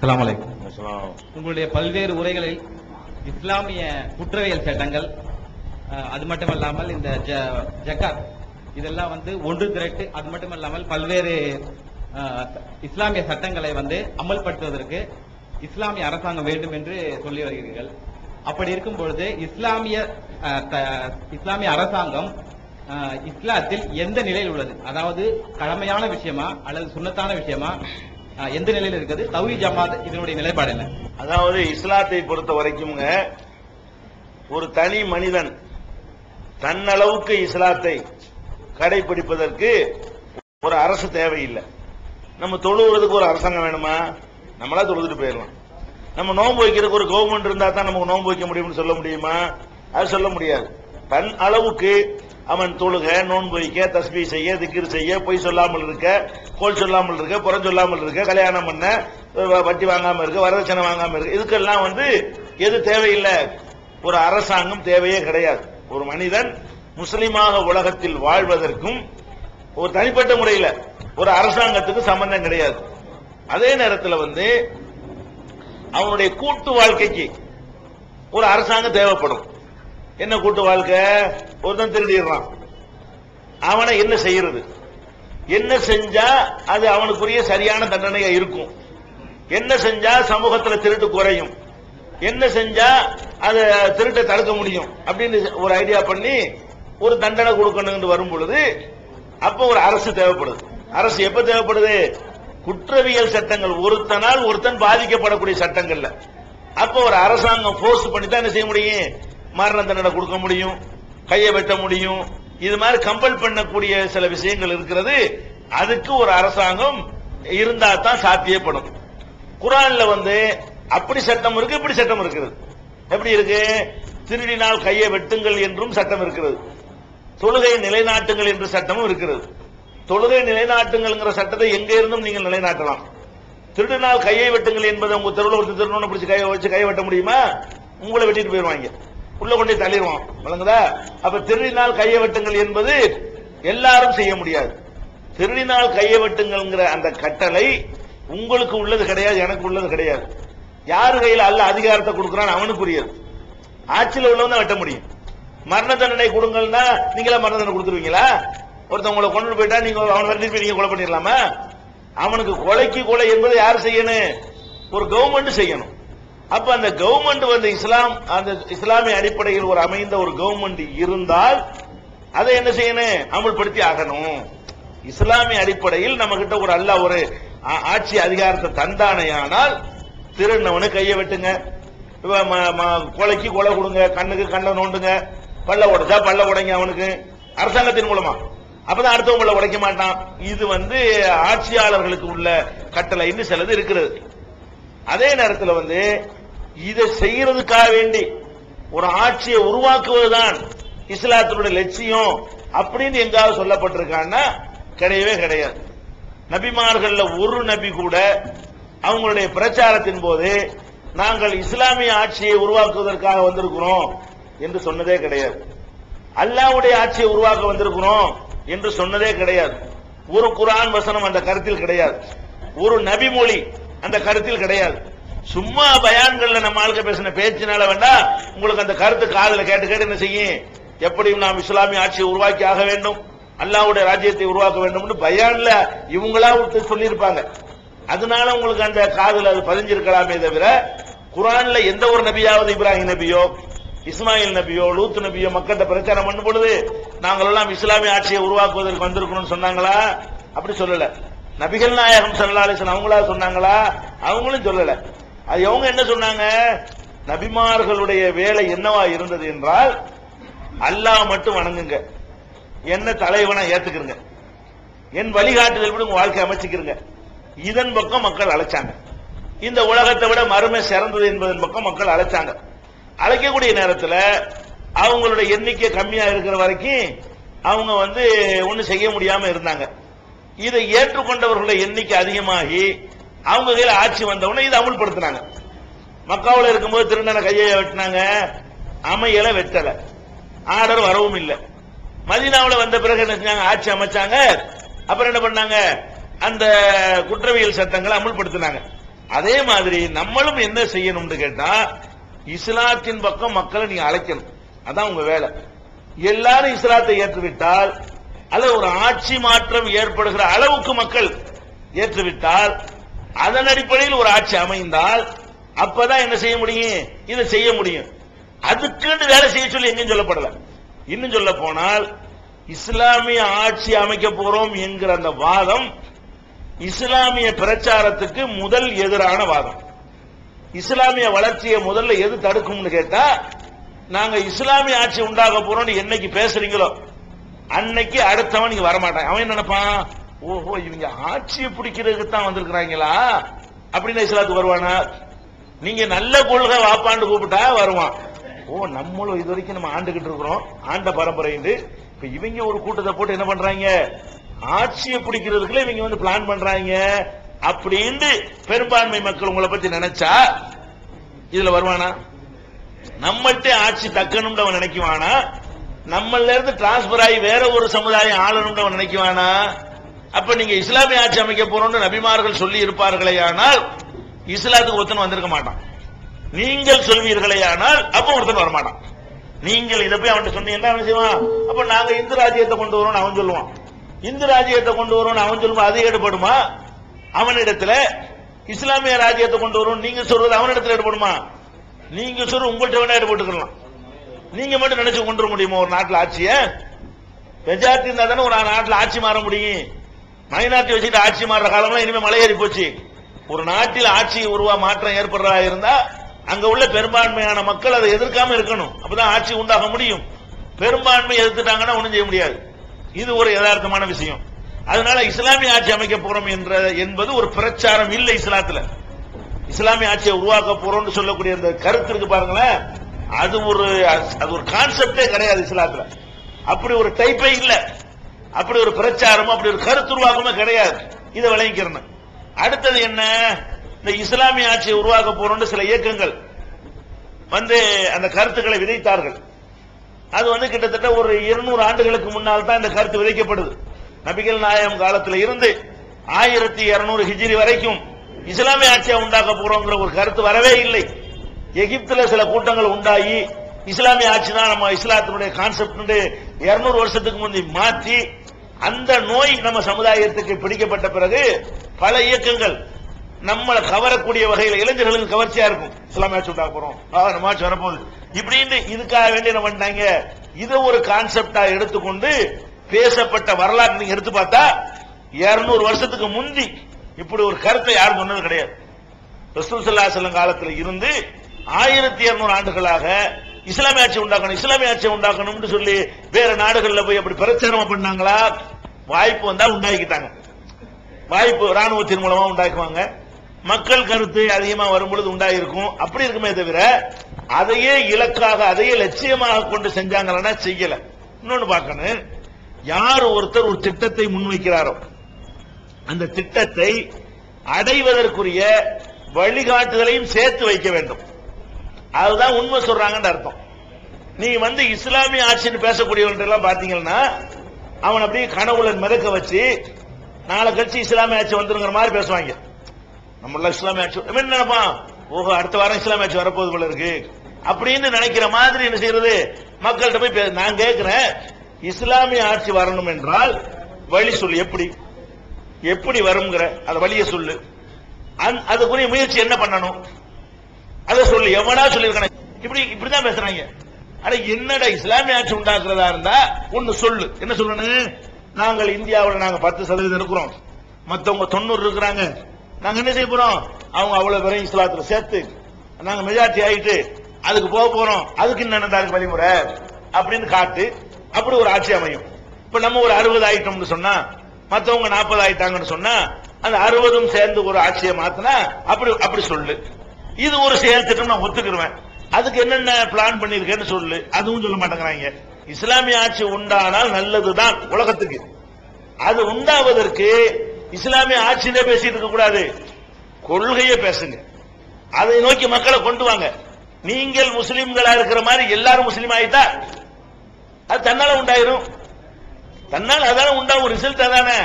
அஸ்ஸலாமு வலைக்கம் உங்களுடைய பல்வேறு உரைகளில் இஸ்லாமிய குற்றவியல் சட்டங்கள் அது மட்டுமல்லாமல் இந்த ஜ- இதெல்லாம் வந்து ஒன்று திரட்டு அது மட்டுமல்லாமல் பல்வேறு இஸ்லாமிய சட்டங்களை வந்து அமல்படுத்துவதற்கு இஸ்லாமிய அரசாங்கம் வேண்டும் என்று சொல்லி வருகிறீர்கள். அப்படி இருக்கும் பொழுது இஸ்லாமிய அஹ், த- இஸ்லாமிய அரசாங்கம் இஸ்லாத்தில் எந்த நிலையில் உள்ளது? அதாவது கடமையான விஷயமா அல்லது சுன்னத்தான விஷயமா? எந்த நிலையில் இருக்குது? தௌஹி ஜமாத் இதனுடைய நிலைப்பாடு என்ன? அதாவது இஸ்லாத்தை பொறுத்த வரைக்கும்ங்க ஒரு தனி மனிதன் தன்னளவுக்கு இஸ்லாத்தை கடைபிடிப்பதற்கு ஒரு அரசு தேவையில்லை. நம்ம தொழுவுறதுக்கு ஒரு அரசாங்கம் வேணுமா? நம்மளா தொழுதுட்டு போயிடலாம். நம்ம நோன்பு வைக்கிறதுக்கு ஒரு கவர்மெண்ட் இருந்தா தான் நமக்கு நோன்பு வைக்க முடியும்னு சொல்ல முடியுமா? அது சொல்ல முடியாது. தன் அளவுக்கு அவன் தொழுக நோன்பு வைக்க தஸ்பீ செய்ய திக்கிர் செய்ய பொய் சொல்லாமல் இருக்க கோல் சொல்லாமல் இருக்க புறம் சொல்லாமல் இருக்க கல்யாணம் பண்ண வ- வட்டி வாங்காமல் இருக்க வரதட்சணை வாங்காமல் இருக்க இதுக்கெல்லாம் வந்து எது தேவையில்லை. ஒரு அரசாங்கம் தேவையே கிடையாது. ஒரு மனிதன் முஸ்லீமாக உலகத்தில் வாழ்வதற்கும் ஒரு தனிப்பட்ட முறையில் ஒரு அரசாங்கத்துக்கு சம்பந்தம் கிடையாது. அதே நேரத்தில் வந்து அவனுடைய கூட்டு வாழ்க்கைக்கு ஒரு அரசாங்கம் தேவைப்படும். என்ன கூட்டு வாழ்க்கை? ஒருத்தன் திருடிடுறான். அவனை என்ன செய்யறது? என்ன செஞ்சா அது அவனுக்குரிய சரியான தண்டனையா இருக்கும். என்ன செஞ்சா சமூகத்துல திருட்டு குறையும். என்ன செஞ்சா அது திருட்டை தடுக்க முடியும் அப்படின்னு ஒரு ஐடியா பண்ணி ஒரு தண்டனை கொடுக்கணும்னு வரும் பொழுது அப்ப ஒரு அரசு தேவைப்படுது. அரசு எப்ப தேவைப்படுது? குற்றவியல் சட்டங்கள். ஒருத்தனால் ஒருத்தன் பாதிக்கப்படக்கூடிய சட்டங்கள்ல. அப்ப ஒரு அரசாங்கம் போர்ஸ் பண்ணி தான் என்ன செய்ய முடியும்? மரண தண்டனை கொடுக்க முடியும். கையை வெட்ட முடியும். இது மாதிரி கம்பல் பண்ணக்கூடிய சில விஷயங்கள் இருக்கிறது. அதுக்கு ஒரு அரசாங்கம் இருந்தா தான் சாத்தியப்படும். குரான்ல வந்து அப்படி சட்டம் இருக்கு இப்படி சட்டம் இருக்கிறது எப்படி இருக்கு? திருடினால் கையை வெட்டுங்கள் என்றும் சட்டம் இருக்கிறது. தொழுகை நிலைநாட்டுங்கள் என்ற சட்டமும் இருக்கிறது. தொழுகை நிலைநாட்டுங்கள்ங்கிற சட்டத்தை எங்க இருந்தும் நீங்கள் நிலைநாட்டலாம். திருடினால் கையை வெட்டுங்கள் என்பதை உங்க தெருவில் ஒருத்தர் திருடணும் கையை வச்சு கையை வெட்ட முடியுமா? உங்களை வெட்டிட்டு போயிருவாங்க. உள்ள கொண்டு தள்ளிடுவோம் விளங்குதா அப்ப திருடினால் கையை வெட்டுங்கள் என்பது எல்லாரும் செய்ய முடியாது. திருடினால் கையை வெட்டுங்கள்ங்கிற அந்த கட்டளை உங்களுக்கு உள்ளது கிடையாது எனக்கு உள்ளது கிடையாது. யாரு கையில் அல்ல அதிகாரத்தை கொடுக்கறான் அவனுக்குரியது ஆட்சியில் உள்ளவன் தான் வெட்ட முடியும். மரண தண்டனை கொடுங்கள்னா நீங்களா மரண தண்டனை கொடுத்துருவீங்களா? ஒருத்தவங்களை கொண்டு போயிட்டா நீங்க அவனை விரட்டிட்டு நீங்க கொலை பண்ணிடலாமா? அவனுக்கு கொலைக்கு கொலை என்பதை யார் செய்யணும்? ஒரு கவர்மெண்ட் செய்யணும். அப்ப அந்த கவர்மெண்ட் வந்து இஸ்லாம் அந்த இஸ்லாமிய அடிப்படையில் ஒரு அமைந்த ஒரு கவர்மெண்ட் இருந்தால் அதை என்ன செய்யணும்? அமல்படுத்தி ஆகணும். இஸ்லாமிய அடிப்படையில் நம்ம கிட்ட ஒரு அல்ல ஒரு ஆட்சி அதிகாரத்தை தந்தானையானால் திருநவனு கையை வெட்டுங்க. ம- கொலைக்கு கொலை கொடுங்க கண்ணுக்கு கண்ணை நோண்டுங்க பல்ல உடைச்சா பல்ல உடைங்க அவனுக்கு. அரசாங்கத்தின் மூலமா. அப்பதான் அடுத்தவங்க பல்ல உடைக்க மாட்டான். இது வந்து ஆட்சியாளர்களுக்கு உள்ள கட்டளைன்னு சிலது இருக்கிறது. அதே நேரத்தில் வந்து இதை செய்யறதுக்காக வேண்டி ஒரு ஆட்சியை உருவாக்குவதுதான் இஸ்லாத்தினுடைய லட்சியம் அப்படின்னு எங்காவது சொல்லப்பட்டிருக்கான்னா கிடையவே கிடையாது. நபிமார்கள்ல ஒரு நபி கூட அவங்களுடைய பிரச்சாரத்தின் போது நாங்கள் இஸ்லாமிய ஆட்சியை உருவாக்குவதற்காக வந்திருக்கிறோம் என்று சொன்னதே கிடையாது. அல்லாஹ்வுடைய ஆட்சியை உருவாக்க வந்திருக்கிறோம் என்று சொன்னதே கிடையாது. ஒரு குரான் வசனம் அந்த கருத்தில் கிடையாது. ஒரு நபி மொழி அந்த கருத்தில் கிடையாது. சும்மா பயான்கள்ல நம்ம ஆளுக்க பேசின பேச்சினால வேண்டா உங்களுக்கு அந்த கருத்து காதல கேட்டு கேட்டு என்ன செய்யும்? எப்படியும் நாம் இஸ்லாமிய ஆட்சியை உருவாக்கி ஆக வேண்டும். அல்லாவுடைய ராஜ்யத்தை உருவாக்க வேண்டும்னு பயான்ல இவங்களா விட்டு சொல்லியிருப்பாங்க. அதனால உங்களுக்கு அந்த காதல் அது பதிஞ்சிருக்கலாமே தவிர குரான்ல எந்த ஒரு நபியாவது இப்ராஹிம் நபியோ இஸ்மாயில் நபியோ லூத் நபியோ மக்கள்கிட்ட பிரச்சாரம் பண்ணும் பொழுது நாங்கள் எல்லாம் இஸ்லாமிய ஆட்சியை உருவாக்குவதற்கு வந்திருக்கணும்னு சொன்னாங்களா? அப்படி சொல்லல. நபிகள் நாயகம் ஸல்லல்லாஹு அலைஹி அவங்களா சொன்னாங்களா? அவங்களும் சொல்லல. அது அவங்க என்ன சொன்னாங்க? நபிமார்களுடைய வேலை என்னவா இருந்தது என்றால் அல்லாஹ் மட்டும் வணங்குங்க. என்ன தலைவனா ஏத்துக்கிறங்க என் வழிகாட்டுதல் விட உங்க வாழ்க்கை அமைச்சுக்கிறங்க இதன் பக்கம் மக்கள் அழைச்சாங்க. இந்த உலகத்தை விட மறுமை சிறந்தது என்பதன் பக்கம் மக்கள் அழைச்சாங்க. அழைக்கக்கூடிய நேரத்தில் அவங்களோட எண்ணிக்கை கம்மியா இருக்கிற வரைக்கும் அவங்க வந்து ஒன்றும் செய்ய முடியாம இருந்தாங்க. இதை ஏற்றுக்கொண்டவர்களுடைய எண்ணிக்கை அதிகமாகி அவங்க கையில் ஆட்சி வந்தவொடனே இதை அமுல்படுத்தினாங்க. மக்காவில் இருக்கும்போது திருநனை கையை வெட்டினாங்க. அமையல வெட்டல. ஆர்டர் வரவும் இல்லை. மதினாவில் வந்த பிறகு என்ன செஞ்சாங்க? ஆட்சி அமைச்சாங்க. அப்புறம் என்ன பண்ணாங்க? அந்த குற்றவியல் சட்டங்களை அமுல்படுத்தினாங்க. அதே மாதிரி நம்மளும் என்ன செய்யணும்னு கேட்டா இஸ்லாத்தின் பக்கம் மக்களை நீங்க அழைக்கணும். அதான் உங்க வேலை. எல்லாரும் இஸ்லாத்தை ஏற்றுவிட்டால் அல்லது ஒரு ஆட்சி மாற்றம் ஏற்படுகிற அளவுக்கு மக்கள் ஏற்றுவிட்டால் அதன் அடிப்படையில் ஒரு ஆட்சி அமைந்தால் அப்பதான் என்ன செய்ய முடியும்? இதை செய்ய முடியும். அதுக்குன்னு வேலை செய்ய சொல்லி எங்கேயும் சொல்லப்படல. இன்னும் சொல்ல போனால் இஸ்லாமிய ஆட்சி அமைக்க போறோம் என்கிற அந்த வாதம் இஸ்லாமிய பிரச்சாரத்துக்கு முதல் எதிரான வாதம். இஸ்லாமிய வளர்ச்சியை முதல்ல எது தடுக்கும்னு கேட்டா நாங்க இஸ்லாமிய ஆட்சி உண்டாக போறோம்னு என்னைக்கு பேசுறீங்களோ அன்னைக்கு அடுத்தவன் நீங்க வரமாட்டான். அவன் நினைப்பான்? ஓஹோ இவங்க ஆட்சியை பிடிக்கிறதுக்கு தான் வந்திருக்கிறாங்களா? அப்படின்னு இஸ்லாத்துக்கு வருவானா? நீங்க நல்ல கொள்கை வாப்பாண்டு கூப்பிட்டா வருவான். ஓ நம்மளும் இது வரைக்கும் நம்ம ஆண்டுகிட்டு இருக்கிறோம். ஆண்ட பரம்பரை இப்ப இவங்க ஒரு கூட்டத்தை போட்டு என்ன பண்றாங்க? ஆட்சியை பிடிக்கிறதுக்குள்ள இவங்க வந்து பிளான் பண்றாங்க. அப்படின்னு பெரும்பான்மை மக்கள் உங்களை பத்தி நினைச்சா இதுல வருவானா? நம்மள்கிட்ட ஆட்சி தக்கணும்னு அவன் நினைக்குவானா? நம்மள இருந்து டிரான்ஸ்பர் ஆகி வேற ஒரு சமுதாயம் ஆளணும்னு அவன் நினைக்குவானா? அப்ப நீங்க இஸ்லாமிய ஆட்சி அமைக்க போறோம்னு நபிமார்கள் சொல்லி இருப்பார்களே ஆனால் இஸ்லாத்துக்கு ஒருத்தன் வந்திருக்க மாட்டான். நீங்கள் சொல்வீர்களே ஆனால் அப்ப ஒருத்தன் வரமாட்டான். நீங்கள் இதை போய் அவன்கிட்ட சொன்னீங்கன்னா என்ன செய்வான்? அப்ப நாங்க இந்து ராஜ்யத்தை கொண்டு வரோம்னு அவன் சொல்லுவான். இந்து ராஜ்யத்தை கொண்டு வரோம்னு அவன் சொல்லுவான் அது ஈடுபடுமா அவனிடத்துல இஸ்லாமிய ராஜ்யத்தை கொண்டு வரும் நீங்க சொல்றது அவனிடத்துல ஈடுபடுமா நீங்க சொல்ற உங்கள்கிட்ட வேணா ஈடுபட்டுக்கலாம் நீங்க மட்டும் நினைச்சு கொண்டு வர முடியுமா ஒரு நாட்டில் ஆட்சியை? மெஜாரிட்டி இருந்தா தானே ஒரு நாட்டில் ஆட்சி மாற முடியும். மைனாரிட்டி வச்சுட்டு ஆட்சி மாறுற காலம்லாம் இனிமே மலையேறி போச்சு. ஒரு நாட்டில் ஆட்சி உருவா மாற்றம் ஏற்படுறதா இருந்தா அங்க உள்ள பெரும்பான்மையான மக்கள் அதை எதிர்க்காம இருக்கணும். அப்பதான் ஆட்சி உண்டாக முடியும். பெரும்பான்மை எதிர்த்துட்டாங்கன்னா ஒண்ணும் செய்ய முடியாது. இது ஒரு யதார்த்தமான விஷயம். அதனால இஸ்லாமிய ஆட்சி அமைக்க போறோம் என்ற என்பது ஒரு பிரச்சாரம் இல்லை இஸ்லாத்துல. இஸ்லாமிய ஆட்சியை உருவாக்க போறோம்னு சொல்லக்கூடிய அந்த கருத்து இருக்கு பாருங்களேன். அது ஒரு அது ஒரு கான்செப்டே கிடையாது இஸ்லாத்துல. அப்படி ஒரு டைப்பே இல்லை. அப்படி ஒரு பிரச்சாரமும் அப்படி ஒரு கருத்து கிடையாது. இதை விளங்கிக்கிறேன். அடுத்தது என்ன? இந்த இஸ்லாமிய ஆட்சியை உருவாக்க போறோம்னு சில இயக்கங்கள் வந்து அந்த கருத்துக்களை விதைத்தார்கள். அது வந்து கிட்டத்தட்ட ஒரு இருநூறு ஆண்டுகளுக்கு முன்னால் தான் இந்த கருத்து விதைக்கப்படுது. நபிகள் நாயகம் காலத்தில் இருந்து ஆயிரத்தி இருநூறு ஹிஜ்ரி வரைக்கும் இஸ்லாமிய ஆட்சியை உண்டாக்க போறோங்கிற ஒரு கருத்து வரவே இல்லை. எகிப்துல சில கூட்டங்கள் உண்டாகி இஸ்லாமிய ஆட்சி தான் நம்ம இஸ்லாத்தினுடைய கான்செப்ட் இருநூறு வருஷத்துக்கு முந்தி மாற்றி அந்த நோய் நம்ம சமுதாயத்துக்கு பிடிக்கப்பட்ட பிறகு பல இயக்கங்கள் நம்மளை கவரக்கூடிய வகையில் இளைஞர்களுக்கு கவர்ச்சியா இருக்கும். இஸ்லாமியா ஆட்சி போறோம். நம்ம ஆட்சி வரப்போகுது. இப்படின்னு இதுக்காக வேண்டி என்ன பண்ணாங்க இதை ஒரு கான்செப்டா எடுத்துக்கொண்டு பேசப்பட்ட வரலாறு நீங்க எடுத்து பார்த்தா 200 வருஷத்துக்கு முந்தி இப்படி ஒரு கருத்தை யாரும் சொன்னது கிடையாது. ரசூல் ஸல்லல்லாஹு அலைஹி இருந்து ஆயிரத்தி இருநூறு ஆண்டுகளாக இஸ்லாமிய ஆட்சி உண்டாக்கணும் இஸ்லாமிய ஆட்சி உண்டாக்கணும்னு சொல்லி வேற நாடுகள்ல போய் அப்படி பிரச்சாரம் பண்ணாங்களா? வாய்ப்பு வந்தா உண்டாக்கிட்டாங்க. வாய்ப்பு ராணுவத்தின் மூலமா உண்டாக்குவாங்க. மக்கள் கருத்து அதிகமா வரும்பொழுது உண்டாயிருக்கும். அப்படி இருக்குமே தவிர அதையே இலக்காக அதையே லட்சியமாக கொண்டு செஞ்சாங்கன்னா செய்யல. இன்னொன்னு பார்க்கணும். யார் ஒருத்தர் ஒரு திட்டத்தை முன்வைக்கிறாரோ அந்த திட்டத்தை அடைவதற்குரிய வழிகாட்டுதலையும் சேர்த்து வைக்க வேண்டும். அதுதான் உண்மை சொல்றாங்கன்னு அர்த்தம். நீ வந்து இஸ்லாமிய ஆட்சின்னு பேசக்கூடியவன்றெல்லாம் பாத்தீங்கன்னா அவன் அப்படியே கனவுல மிதக்க வச்சு நாளை கழிச்சு இஸ்லாமிய ஆட்சி வந்துருங்கிற மாதிரி பேசுவாங்க. நம்ம இஸ்லாமிய ஆட்சி என்னப்பா? என்ன நினைப்பான் ஓஹோ அடுத்த வாரம் இஸ்லாமிய ஆட்சி வரப்போகுது போல இருக்கு. அப்படின்னு நினைக்கிற மாதிரி என்ன செய்யறது? மக்கள்கிட்ட போய் பே- நான் கேட்கிறேன் இஸ்லாமிய ஆட்சி வரணும் என்றால் வழி சொல்லு எப்படி? எப்படி வருங்கிற அந்த வழியை சொல்லு. அதுக்குரிய முயற்சி என்ன பண்ணணும்? அதை சொல்லு எவனா சொல்லிருக்கான இப்படி இப்படிதான் பேசுறாங்க. அட என்னடா இஸ்லாமிய ஆட்சி உண்டாக்குறதா இருந்தா ஒன்னு சொல்லு. என்ன சொல்லணும்? நாங்கள் இந்தியாவில் நாங்க பத்து சதவீதம் இருக்கிறோம். மத்தவங்க தொண்ணூறு இருக்கிறாங்க. நாங்க என்ன செய்ய போறோம்? அவங்க அவ்வளவு பேரையும் இஸ்லாத்துல சேர்த்து நாங்க மெஜாரிட்டி ஆயிட்டு அதுக்கு போக போறோம். அதுக்கு என்ன வழிமுறை. அப்படின்னு காட்டு அப்படி ஒரு ஆட்சி அமையும். இப்ப நம்ம ஒரு அறுபது ஆயிட்டோம்னு சொன்னா மத்தவங்க நாற்பது ஆயிட்டாங்கன்னு சொன்னா அந்த அறுபதும் சேர்ந்து ஒரு ஆட்சியை மாத்தினா அப்படி அப்படி சொல்லு. இது ஒரு செயல் திட்டம் நான் ஒத்துக்கிருவேன். அதுக்கு என்னென்ன பிளான் பண்ணிருக்கேன்னு சொல்லு. அதுவும் சொல்ல மாட்டேங்கிறாங்க. இஸ்லாமிய ஆட்சி உண்டானால் நல்லதுதான் உலகத்துக்கு. அது உண்டாவதற்கு இஸ்லாமிய ஆட்சியிலே பேசிட்டு இருக்க கூடாது. கொள்கையை பேசுங்க. அதை நோக்கி மக்களை கொண்டு வாங்க. நீங்கள் முஸ்லிம்களா இருக்கிற மாதிரி எல்லாரும் முஸ்லீம் ஆயிட்டா அது தன்னால உண்டாயிரும். தன்னால் அதான உண்டாகும் ரிசல்ட் அதானே.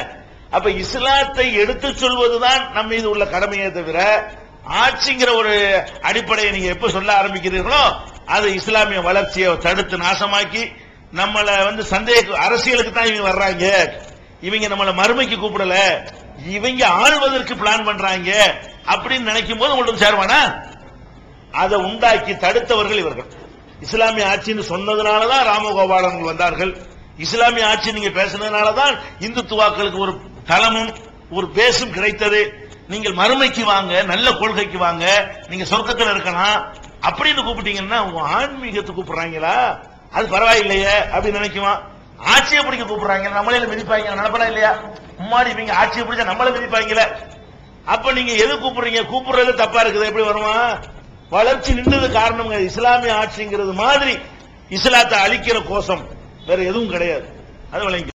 அப்ப இஸ்லாத்தை எடுத்து சொல்வதுதான் நம்ம மீது உள்ள கடமையே தவிர ஆட்சிங்கிற ஒரு அடிப்படையை நீங்க எப்ப சொல்ல ஆரம்பிக்கிறீர்களோ அது இஸ்லாமிய வளர்ச்சியை தடுத்து நாசமாக்கி நம்மளை வந்து சந்தேக அரசியலுக்கு தான் இவங்க வர்றாங்க. இவங்க நம்மளை மறுமைக்கு கூப்பிடல. இவங்க ஆள்வதற்கு பிளான் பண்றாங்க. அப்படின்னு நினைக்கும் போது உங்களுக்கு சேருவானா? அதை உண்டாக்கி தடுத்தவர்கள் இவர்கள். இஸ்லாமிய ஆட்சின்னு சொன்னதுனாலதான் ராமகோபாலன் வந்தார்கள். இஸ்லாமிய ஆட்சி நீங்க பேசினதுனாலதான் இந்துத்துவாக்களுக்கு ஒரு தளமும் ஒரு பேசும் கிடைத்தது. நீங்கள் மறுமைக்கு வாங்க நல்ல கொள்கைக்கு வாங்க நீங்க சொர்க்கத்தில் இருக்கலாம். அப்படின்னு கூப்பிட்டீங்கன்னா உங்க ஆன்மீகத்தை கூப்பிடுறாங்களா? அது பரவாயில்லையே அப்படின்னு நினைக்குவான் ஆட்சியை பிடிக்க கூப்பிடுறாங்க நம்மளே மிதிப்பாங்க நடப்படா இல்லையா? முன்னாடி இவங்க ஆட்சியை பிடிச்சா நம்மள மிதிப்பாங்களே அப்ப நீங்க எது கூப்பிடுறீங்க? கூப்பிடுறது தப்பா இருக்குது எப்படி வருமா? வளர்ச்சி நின்றது காரணம் இஸ்லாமிய ஆட்சிங்கிறது மாதிரி இஸ்லாத்தை அழிக்கிற கோஷம் வேற எதுவும் கிடையாது. அது விளங்கி